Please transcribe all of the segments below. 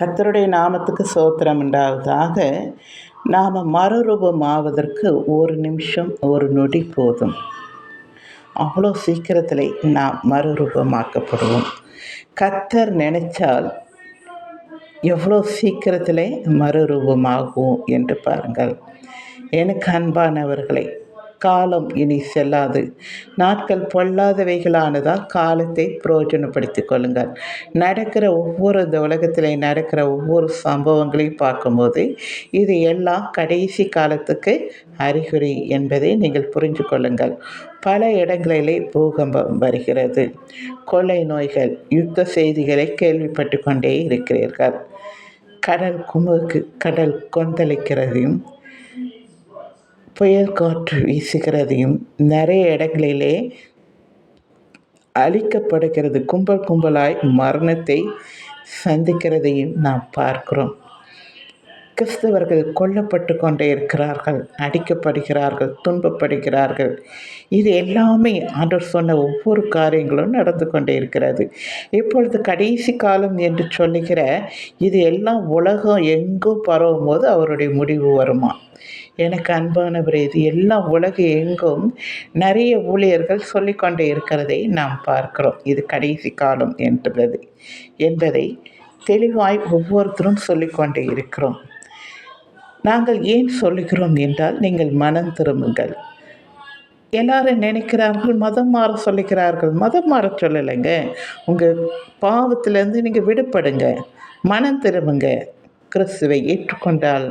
கத்தருடைய நாமத்துக்கு சோத்திரம் உண்டாவதாக. நாம் மறுரூபம் ஆவதற்கு ஒரு நிமிஷம் ஒரு நொடி போதும். அவ்வளோ சீக்கிரத்தில் நாம் மறுரூபமாக்கப்படுவோம். கத்தர் நினைச்சால் எவ்வளோ சீக்கிரத்தில் மறுரூபமாகும் என்று பாருங்கள். எனக்கு அன்பானவர்களை காலம் இனி செல்லாது. நாட்கள் பொல்லாதவைகளானதால் காலத்தை பிரயோஜனப்படுத்தி கொள்ளுங்கள். நடக்கிற ஒவ்வொரு இந்த உலகத்தில் நடக்கிற ஒவ்வொரு சம்பவங்களையும் பார்க்கும்போது இது எல்லாம் கடைசி காலத்துக்கு அறிகுறி என்பதை நீங்கள் புரிந்து கொள்ளுங்கள். பல இடங்களிலே பூகம்பம் வருகிறது. கொள்ளை நோய்கள் யுத்த செய்திகளை கேள்விப்பட்டு கொண்டே இருக்கிறீர்கள். கடல் குமுக்கு கடல் கொந்தளிக்கிறதையும் புயல் காற்று வீசுகிறதையும் நிறைய இடங்களிலே அழிக்கப்படுகிறது. கும்பல் கும்பலாய் மரணத்தை சந்திக்கிறதையும் நாம் பார்க்கிறோம். கிறிஸ்தவர்கள் கொல்லப்பட்டு கொண்டே இருக்கிறார்கள் அடிக்கப்படுகிறார்கள் துன்பப்படுகிறார்கள். இது எல்லாமே ஆண்டவர் சொன்ன ஒவ்வொரு காரியங்களும் நடந்து கொண்டே இருக்கிறது. இப்பொழுது கடைசி காலம் என்று சொல்லுகிற இது எல்லாம் உலகம் எங்கும் பரவும் போது அவருடைய முடிவு வருமா? எனக்கு அன்பானவர் இது எல்லா உலக எங்கும் நிறைய ஊழியர்கள் சொல்லிக்கொண்டே இருக்கிறதை நாம் பார்க்கிறோம். இது கடைசி காலம் என்றது என்பதை தெளிவாய் ஒவ்வொருத்தரும் சொல்லிக்கொண்டே இருக்கிறோம். நாங்கள் ஏன் சொல்லுகிறோம் என்றால் நீங்கள் மனம் திரும்புங்கள். எல்லாரும் நினைக்கிறார்கள் மதம் மாற சொல்லிக்கிறார்கள் மதம் மாற சொல்லலைங்க. உங்கள் பாவத்திலேருந்து நீங்கள் விடுபடுங்க. மனம் திரும்புங்க. கிறிஸ்துவை ஏற்றுக்கொண்டால்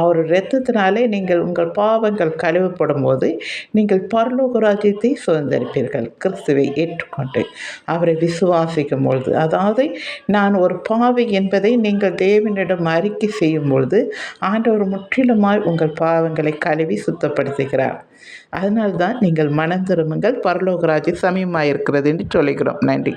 அவர் இரத்தத்தினாலே நீங்கள் உங்கள் பாவங்கள் கழுவப்படும் போது நீங்கள் பரலோக ராஜ்யத்தை சுதந்திரிப்பீர்கள். கிறிஸ்துவை ஏற்றுக்கொண்டு அவரை விசுவாசிக்கும் பொழுது அதாவது நான் ஒரு பாவி என்பதை நீங்கள் தேவனிடம் அறிக்கை செய்யும் பொழுது ஆண்டவர் முற்றிலுமாய் உங்கள் பாவங்களை கழுவி சுத்தப்படுத்துகிறார். அதனால்தான் நீங்கள் மனம் திரும்புங்கள். பரலோகராஜ்யம் சமயமாக இருக்கிறது என்று சொல்லுகிறோம். நன்றி.